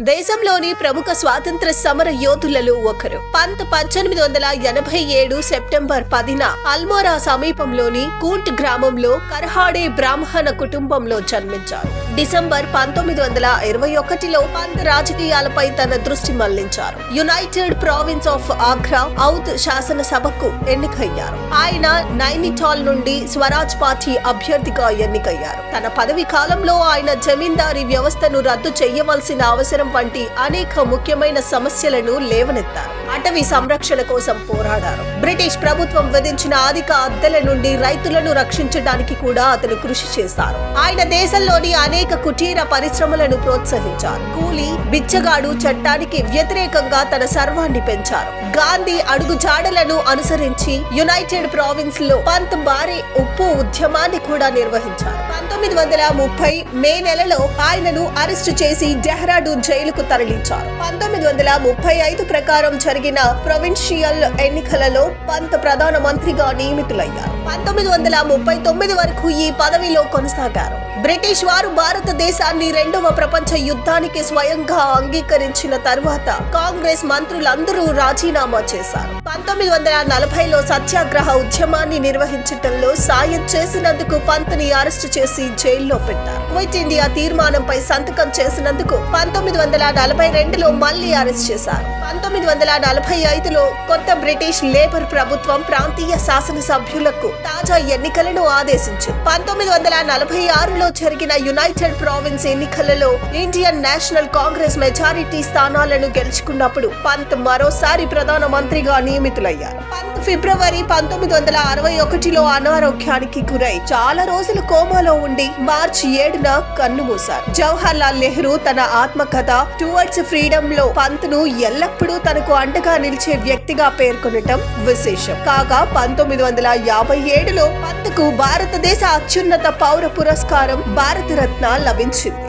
దేశంలోని ప్రముఖ స్వాతంత్ర సమర యోధులలో ఒకరు. పంత్ పద్దెనిమిది వందల ఎనభై ఏడు సెప్టెంబర్ పదిన అల్మోరా సమీపంలోని కూంట్ గ్రామంలో కర్హాడే బ్రాహ్మణ కుటుంబంలో జన్మించారు. డిసెంబర్ పంతొమ్మిది వందల ఇరవై ఒకటిలో పంత్ రాజకీయాలపై తన దృష్టి మళ్ళించారు. United province of Agra Oudh శాసనసభకు ఎన్నికయ్యారు. ఆయన నైనిటాల్ నుండి స్వరాజ్ పార్టీ అభ్యర్థిగా ఎన్నికయ్యారు. తన పదవి కాలంలో ఆయన జమీందారీ వ్యవస్థను రద్దు చేయవలసిన అవసరం వంటి అనేక ముఖ్యమైన సమస్యలను లేవనెత్తారు. అటవీ సంరక్షణ కోసం పోరాడారు. బ్రిటిష్ ప్రభుత్వం విధించిన అధిక అద్దెల నుండి రైతులను రక్షించడానికి కూడా అతను కృషి చేశారు. ఆయన దేశంలోని అనేక కుటీర పరిశ్రమలను ప్రోత్సహించారు. కూలీ బిచ్చగాడు చట్టానికి వ్యతిరేకంగా తన సర్వాన్ని పెంచారు. గాంధీ అడుగుజాడలను అనుసరించి యునైటెడ్ ప్రావిన్స్లో పంత్ భారీ ఉప్పు ఉద్యమాన్ని కూడా నిర్వహించారు. పంతొమ్మిది వందల ముప్పై మే నెలలో ఆయనను అరెస్టు చేసి డెహ్రాడూన్ జైలుకు తరలించారు. పంతొమ్మిది వందల ముప్పై ఐదు ప్రకారం జరిగిన ప్రొవిన్షియల్ ఎన్నికలలో పంత్ ప్రధాన మంత్రిగా నియమితులయ్యారు. పంతొమ్మిది వందల ముప్పై తొమ్మిది వరకు ఈ పదవిలో కొనసాగారు. బ్రిటిష్ వారు భారతదేశాన్ని రెండవ ప్రపంచ యుద్ధానికి స్వయంగా అంగీకరించిన తర్వాత కాంగ్రెస్ మంత్రులందరూ రాజీనామా చేశారు. పంతొమ్మిది వందల నలభైలో సత్యాగ్రహ ఉద్యమాన్ని నిర్వహించటంలో సాయం చేసినందుకు పంత్ని అరెస్టు చేసి జైల్లో పెట్టారు. క్విట్ ఇండియా తీర్మానంపై సంతకం చేసినందుకు పంతొమ్మిది వందల నలభై రెండులో మళ్ళీ అరెస్ట్ చేశారు. పంతొమ్మిది వందల నలభై ఐదులో కొత్త బ్రిటిష్ లేబర్ ప్రభుత్వం ప్రాంతీయ శాసనసభ్యులకు తాజా ఎన్నికలను ఆదేశించింది. పంతొమ్మిది వందల నలభై ఆరులో జరిగిన యునైటెడ్ ప్రావిన్స్ ఎన్నికలలో ఇండియన్ నేషనల్ కాంగ్రెస్ మెజారిటీ స్థానాలను గెలుచుకున్నప్పుడు పంత్ మరోసారి ప్రధాన మంత్రిగా నియమితులయ్యారు. పంత్ ఫిబ్రవరి పంతొమ్మిది వందల అరవై ఒకటిలో అనారోగ్యానికి గురై చాలా రోజులు కోమాలో ఉండి మార్చి ఏడున కన్నుమూశారు జవహర్ లాల్ నెహ్రూ తన ఆత్మకథ టువర్డ్స్ ఫ్రీడమ్లో పంత్ను ఎల్లప్పుడూ తనకు అండగా నిలిచే వ్యక్తిగా పేర్కొనటం విశేషం. కాగా పంతొమ్మిది వందల యాభై ఏడులో పంత్కు భారతదేశ అత్యున్నత పౌర పురస్కారం భారతరత్న లభించింది.